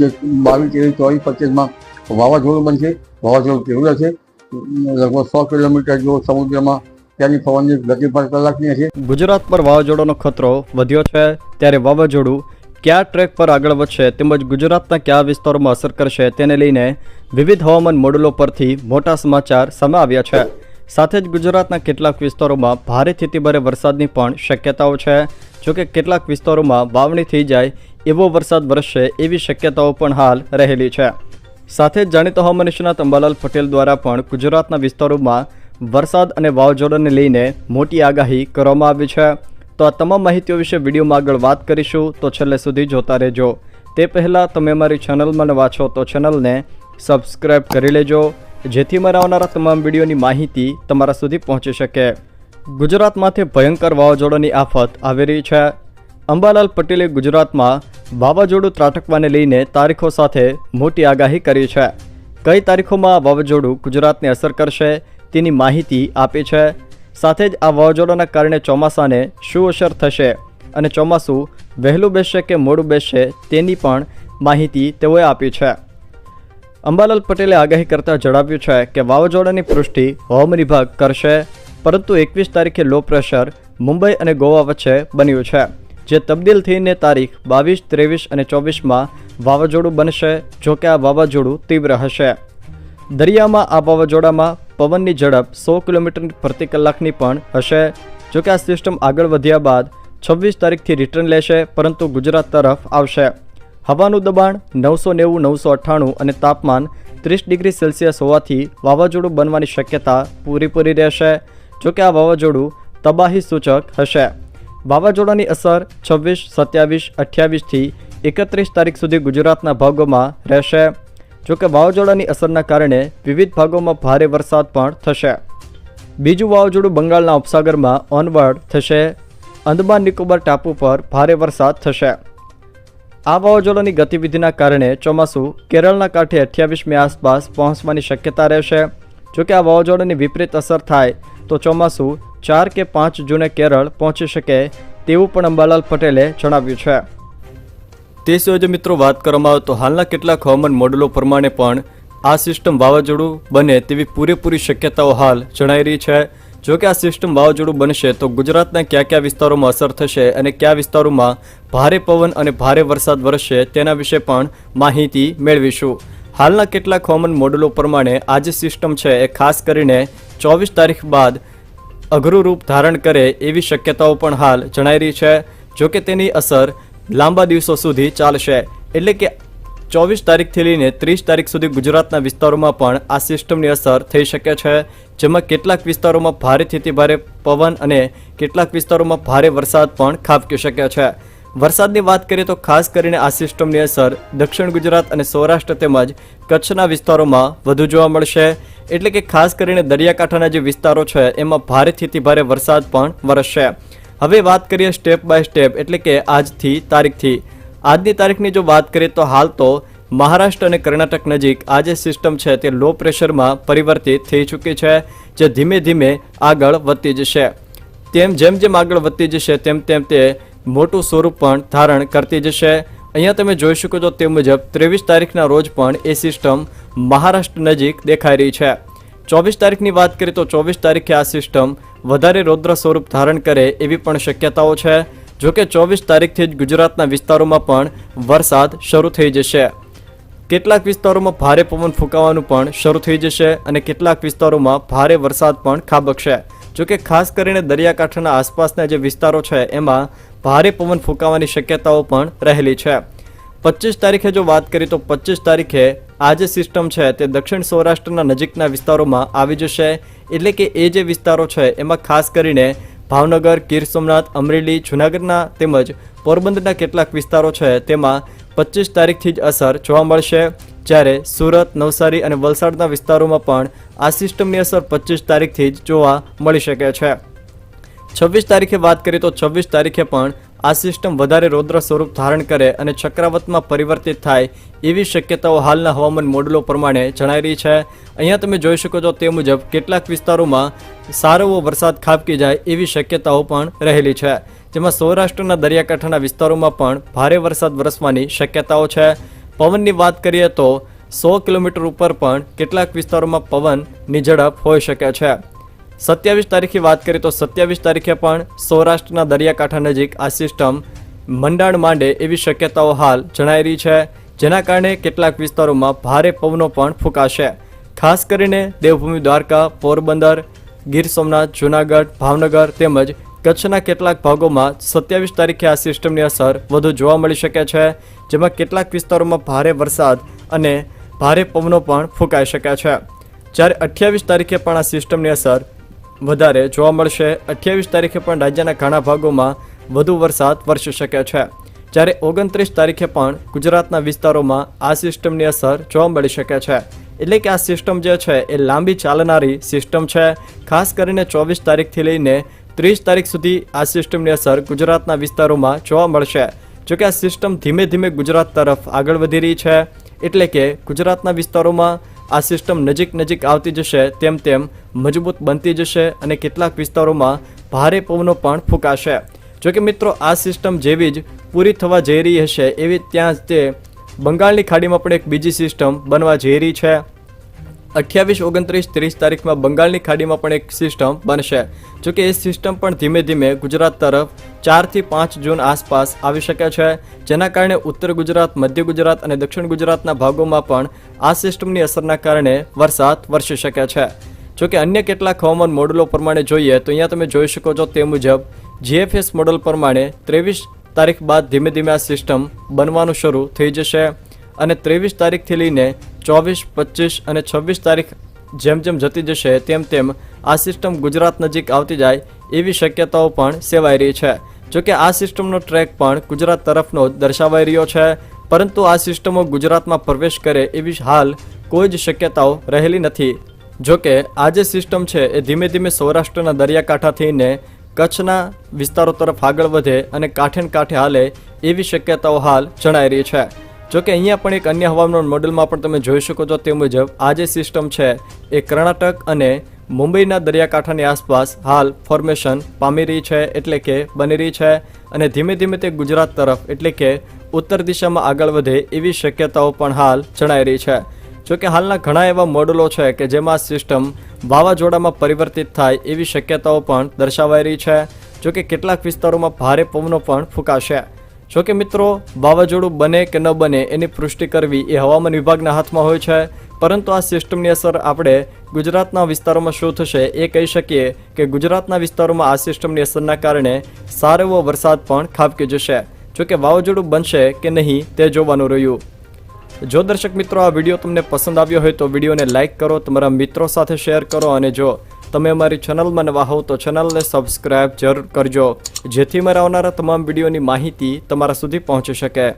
બાવીસ તેવીસ ચોવીસ પચીસમાં વાવાઝોડું બનશે. વાવાઝોડું તીવ્ર છે લગભગ સો કિલોમીટર જેવો સમુદ્રમાં ત્યાંની પવનની ગતિ પર કલાકની હશે. ગુજરાત પર વાવાઝોડાનો ખતરો વધ્યો છે ત્યારે વાવાઝોડું કયા ટ્રેક પર આગળ વધશે તેમજ ગુજરાતના કયા વિસ્તારોમાં અસર કરશે તેને લઈને વિવિધ હવામાન મોડલો પરથી મોટા સમાચાર સામે આવ્યા છે. સાથે જ ગુજરાતના કેટલાક વિસ્તારોમાં ભારેથી અતિભારે વરસાદની પણ શક્યતાઓ છે. જોકે કેટલાક વિસ્તારોમાં વાવણી થઈ જાય એવો વરસાદ વરસશે એવી શક્યતાઓ પણ હાલ રહેલી છે. સાથે જ જાણીતા હવામાન નિષ્ણાત અંબાલાલ પટેલ દ્વારા પણ ગુજરાતના વિસ્તારોમાં વરસાદ અને વાવાઝોડાને લઈને મોટી આગાહી કરવામાં આવી છે. તો આ તમામ માહિતીઓ વિશે વિડીયોમાં આગળ વાત કરીશું, તો છેલ્લે સુધી જોતા રહેજો. તે પહેલાં તમે મારી ચેનલમાં વાંચો તો ચેનલને સબસ્ક્રાઈબ કરી લેજો, જેથી મારા આવનારા તમામ વિડીયોની માહિતી તમારા સુધી પહોંચી શકે. ગુજરાતમાંથી ભયંકર વાવાઝોડાની આફત આવી રહી છે. અંબાલાલ પટેલે ગુજરાતમાં વાવાઝોડું ત્રાટકવાને લઈને તારીખો સાથે મોટી આગાહી કરી છે. કઈ તારીખોમાં આ વાવાઝોડું ગુજરાતને અસર કરશે તેની માહિતી આપી છે. સાથે જ આ વાવાઝોડાના કારણે ચોમાસાને શું અસર થશે અને ચોમાસું વહેલું બેસશે કે મોડું બેસશે તેની પણ માહિતી તેઓએ આપી છે. અંબાલાલ પટેલે આગાહી કરતાં જણાવ્યું છે કે વાવાઝોડાની પૃષ્ટિ હવામાન વિભાગ કરશે, પરંતુ એકવીસ તારીખે લો પ્રેશર મુંબઈ અને ગોવા વચ્ચે બન્યું છે. જે તબદીલ થઈને તારીખ બાવીસ, ત્રેવીસ અને ચોવીસમાં વાવાઝોડું બનશે, જો કે આ વાવાઝોડું તીવ્ર હશે. દરિયામાં આ વાવાઝોડામાં પવનની ઝડપ સો કિલોમીટર પ્રતિ કલાકની પણ હશે. જો કે આ સિસ્ટમ આગળ વધ્યા બાદ છવ્વીસ તારીખથી રિટર્ન લેશે, પરંતુ ગુજરાત તરફ આવશે. હવાનું દબાણ નવસો નેવું, નવસો અઠ્ઠાણું અને તાપમાન ત્રીસ ડિગ્રી સેલ્સિયસ હોવાથી વાવાઝોડું બનવાની શક્યતા પૂરેપૂરી રહેશે. જો કે આ વાવાઝોડું તબાહી સૂચક હશે. વાવાઝોડાની અસર છવ્વીસ, સત્યાવીસ અઠ્યાવીસથી એકત્રીસ તારીખ સુધી ગુજરાતના ભાગોમાં રહેશે. જોકે વાવાઝોડાની અસરના કારણે વિવિધ ભાગોમાં ભારે વરસાદ પણ થશે. બીજું વાવાઝોડું બંગાળના ઉપસાગરમાં ઓનવર્ડ થશે. અંદમાન નિકોબાર ટાપુ પર ભારે વરસાદ થશે. આ વાવાઝોડાની ગતિવિધિના કારણે ચોમાસું કેરળના કાંઠે અઠ્યાવીસમી આસપાસ પહોંચવાની શક્યતા રહેશે. જોકે આ વાવાઝોડાની વિપરીત અસર થાય તો ચોમાસું ચાર કે પાંચ જૂને કેરળ પહોંચી શકે તેવું પણ અંબાલાલ પટેલે જણાવ્યું છે. તે સિવાય મિત્રો વાત કરવામાં આવે તો હાલના કેટલાક હવામાન મોડેલો પ્રમાણે પણ આ સિસ્ટમ વાવાઝોડું બને તેવી પૂરેપૂરી શક્યતાઓ હાલ જણાઈ રહી છે. જો કે આ સિસ્ટમ વાવાઝોડું બનશે તો ગુજરાતના કયા કયા વિસ્તારોમાં અસર થશે અને કયા વિસ્તારોમાં ભારે પવન અને ભારે વરસાદ વરસશે તેના વિશે પણ માહિતી મેળવીશું. હાલના કેટલાક હવામાન મોડેલો પ્રમાણે આ જે સિસ્ટમ છે એ ખાસ કરીને ચોવીસ તારીખ બાદ અઘરું રૂપ ધારણ કરે એવી શક્યતાઓ પણ હાલ જણાઈ રહી છે, જો કે તેની અસર લાંબા દિવસો સુધી ચાલશે. એટલે કે ચોવીસ તારીખથી લઈને ત્રીસ તારીખ સુધી ગુજરાતના વિસ્તારોમાં પણ આ સિસ્ટમની અસર થઈ શકે છે, જેમાં કેટલાક વિસ્તારોમાં ભારેથી અતિ ભારે પવન અને કેટલાક વિસ્તારોમાં ભારે વરસાદ પણ ખાબકી શકે છે. વરસાદની વાત કરીએ તો ખાસ કરીને આ સિસ્ટમની અસર દક્ષિણ ગુજરાત અને સૌરાષ્ટ્ર તેમજ કચ્છના વિસ્તારોમાં વધુ જોવા મળશે. એટલે કે ખાસ કરીને દરિયાકાંઠાના જે વિસ્તારો છે, એમાં ભારેથી ભારે વરસાદ પણ વરસશે. હવે વાત કરીએ સ્ટેપ બાય સ્ટેપ એટલે કે આજથી તારીખથી. આજની તારીખની જો વાત કરીએ તો હાલ તો મહારાષ્ટ્ર અને કર્ણાટક નજીક આ જે સિસ્ટમ છે, તે લો પ્રેશરમાં પરિવર્તિત થઈ ચૂકી છે, જે ધીમે ધીમે આગળ વધતી જશે. તેમ જેમ જેમ આગળ વધતી જશે, તેમ તેમ તે મોટું સ્વરૂપ પણ ધારણ કરતી જશે. અહીંયા તમે જોઈ શકો છો તે મુજબ ત્રેવીસ તારીખના રોજ પણ એ સિસ્ટમ મહારાષ્ટ્ર નજીક દેખાઈ રહી છે. ચોવીસ તારીખની વાત કરીએ તો ચોવીસ તારીખે આ સિસ્ટમ વધારે રૌદ્ર સ્વરૂપ ધારણ કરે એવી પણ શક્યતાઓ છે. જો કે ચોવીસ તારીખથી જ ગુજરાતના વિસ્તારોમાં પણ વરસાદ શરૂ થઈ જશે. કેટલાક વિસ્તારોમાં ભારે પવન ફૂંકાવાનું પણ શરૂ થઈ જશે અને કેટલાક વિસ્તારોમાં ભારે વરસાદ પણ ખાબકશે. જો કે ખાસ કરીને દરિયાકાંઠાના આસપાસના જે વિસ્તારો છે, એમાં ભારે પવન ફૂંકાવાની શક્યતાઓ પણ રહેલી છે. પચીસ તારીખે જો વાત કરીએ તો પચીસ તારીખે આ જે સિસ્ટમ છે, તે દક્ષિણ સૌરાષ્ટ્રના નજીકના વિસ્તારોમાં આવી જશે. એટલે કે એ જે વિસ્તારો છે, એમાં ખાસ કરીને ભાવનગર, ગીર સોમનાથ, અમરેલી, જૂનાગઢના તેમજ પોરબંદરના કેટલાક વિસ્તારો છે, તેમાં પચીસ તારીખથી જ અસર જોવા મળશે, જ્યારે સુરત, નવસારી અને વલસાડના વિસ્તારોમાં પણ આ સિસ્ટમની અસર પચીસ તારીખથી જ જોવા મળી શકે છે. છવ્વીસ તારીખે વાત કરીએ તો છવ્વીસ તારીખે પણ આ સિસ્ટમ વધારે રૌદ્ર સ્વરૂપ ધારણ કરે અને ચક્રાવતમાં પરિવર્તિત થાય એવી શક્યતાઓ હાલના હવામાન મોડલો પ્રમાણે જણાઈ રહી છે. અહીંયા તમે જોઈ શકો છો તે મુજબ કેટલાક વિસ્તારોમાં સારો એવો વરસાદ ખાબકી જાય એવી શક્યતાઓ પણ રહેલી છે. જેમાં સૌરાષ્ટ્રના દરિયાકાંઠાના વિસ્તારોમાં પણ ભારે વરસાદ વરસવાની શક્યતાઓ છે. પવનની વાત કરીએ તો સો કિલોમીટર ઉપર પણ કેટલાક વિસ્તારોમાં પવનની ઝડપ હોઈ શકે છે. સત્યાવીસ તારીખે વાત કરીએ તો સત્યાવીસ તારીખે પણ સૌરાષ્ટ્રના દરિયાકાંઠા નજીક આ સિસ્ટમ મંડાણ માંડે એવી શક્યતાઓ હાલ જણાઈ રહી છે, જેના કારણે કેટલાક વિસ્તારોમાં ભારે પવનો પણ ફૂંકાશે. ખાસ કરીને દેવભૂમિ દ્વારકા, પોરબંદર, ગીર સોમનાથ, જૂનાગઢ, ભાવનગર તેમજ કચ્છના કેટલાક ભાગોમાં સત્યાવીસ તારીખે આ સિસ્ટમની અસર વધુ જોવા મળી શકે છે, જેમાં કેટલાક વિસ્તારોમાં ભારે વરસાદ અને ભારે પવનો પણ ફૂંકાઈ શકે છે. જ્યારે અઠ્યાવીસ તારીખે પણ આ સિસ્ટમની અસર વધારે જોવા મળશે. અઠ્યાવીસ તારીખે પણ રાજ્યના ઘણા ભાગોમાં વધુ વરસાદ વરસી શકે છે. જ્યારે ઓગણત્રીસ તારીખે પણ ગુજરાતના વિસ્તારોમાં આ સિસ્ટમની અસર જોવા મળી શકે છે. એટલે કે આ સિસ્ટમ જે છે એ લાંબી ચાલનારી સિસ્ટમ છે. ખાસ કરીને ચોવીસ તારીખથી લઈને ત્રીસ તારીખ સુધી આ સિસ્ટમની અસર ગુજરાતના વિસ્તારોમાં જોવા મળશે. જોકે આ સિસ્ટમ ધીમે ધીમે ગુજરાત તરફ આગળ વધી રહી છે. એટલે કે ગુજરાતના વિસ્તારોમાં આ સિસ્ટમ નજીક નજીક આવતી જશે, તેમ તેમ મજબૂત બનતી જશે અને કેટલાક વિસ્તારોમાં ભારે પવનો પણ ફૂંકાશે. જોકે મિત્રો, આ સિસ્ટમ જેવી જ પૂરી થવા જઈ રહી હશે, એવી ત્યાં જ તે બંગાળની ખાડીમાં પણ એક બીજી સિસ્ટમ બનવા જઈ રહી છે. અઠ્યાવીસ, ઓગણત્રીસ, ત્રીસ તારીખમાં બંગાળની ખાડીમાં પણ એક સિસ્ટમ બનશે. જોકે એ સિસ્ટમ પણ ધીમે ધીમે ગુજરાત તરફ ચારથી પાંચ જૂન આસપાસ આવી શકે છે. જેના કારણે ઉત્તર ગુજરાત, મધ્ય ગુજરાત અને દક્ષિણ ગુજરાતના ભાગોમાં પણ આ સિસ્ટમની અસરના કારણે વરસાદ વરસી શકે છે. જોકે અન્ય કેટલાક હવામાન મોડલો પ્રમાણે જોઈએ તો અહીંયા તમે જોઈ શકો છો તે મુજબ જીએફએસ મોડલ પ્રમાણે ત્રેવીસ તારીખ બાદ ધીમે ધીમે આ સિસ્ટમ બનવાનું શરૂ થઈ જશે અને ત્રેવીસ તારીખથી લઈને ચોવીસ, પચીસ અને છવ્વીસ તારીખ જેમ જેમ જતી જશે તેમ તેમ આ સિસ્ટમ ગુજરાત નજીક આવતી જાય એવી શક્યતાઓ પણ સેવાઈ રહી છે. જોકે આ સિસ્ટમનો ટ્રેક પણ ગુજરાત તરફનો જ દર્શાવાઈ રહ્યો છે, પરંતુ આ સિસ્ટમો ગુજરાતમાં પ્રવેશ કરે એવી હાલ કોઈ જ શક્યતાઓ રહેલી નથી. જોકે આ જે સિસ્ટમ છે એ ધીમે ધીમે સૌરાષ્ટ્રના દરિયાકાંઠા થઈને કચ્છના વિસ્તારો તરફ આગળ વધે અને કાંઠે કાંઠે હાલે એવી શક્યતાઓ હાલ જણાઈ રહી છે. જોકે અહીંયા પણ એક અન્ય હવામાન મોડેલમાં પણ તમે જોઈ શકો છો તે મુજબ આ જે સિસ્ટમ છે એ કર્ણાટક અને મુંબઈના દરિયાકાંઠાની આસપાસ હાલ ફોર્મેશન પામી રહી છે એટલે કે બની રહી છે અને ધીમે ધીમે તે ગુજરાત તરફ એટલે કે ઉત્તર દિશામાં આગળ વધે એવી શક્યતાઓ પણ હાલ જણાઈ રહી છે. જોકે હાલના ઘણા એવા મોડલો છે કે જેમાં સિસ્ટમ વાવાઝોડામાં પરિવર્તિત થાય એવી શક્યતાઓ પણ દર્શાવાઈ રહી છે. જોકે કેટલાક વિસ્તારોમાં ભારે પવનો પણ ફૂંકાશે. જોકે મિત્રો, વાવાઝોડું બને કે ન બને એની પુષ્ટિ કરવી એ હવામાન વિભાગના હાથમાં હોય છે. પરંતુ આ સિસ્ટમની અસર આપણે ગુજરાતના વિસ્તારોમાં શું થશે એ કહી શકીએ કે ગુજરાતના વિસ્તારોમાં આ સિસ્ટમની અસરના કારણે સારો એવો વરસાદ પણ ખાબકી જશે. જોકે વાવાઝોડું બનશે કે નહીં તે જોવાનું રહ્યું. જો દર્શક મિત્રો આ વીડિયો તમને પસંદ આવ્યો હોય તો વિડીયોને લાઇક કરો, તમારા મિત્રો સાથે શેર કરો અને જો તમે અમારી ચેનલમાં નવા હોવ તો ચેનલને સબસ્ક્રાઇબ જરૂર કરજો, જેથી મારા આવનારા તમામ વિડીયોની માહિતી તમારા સુધી પહોંચી શકે.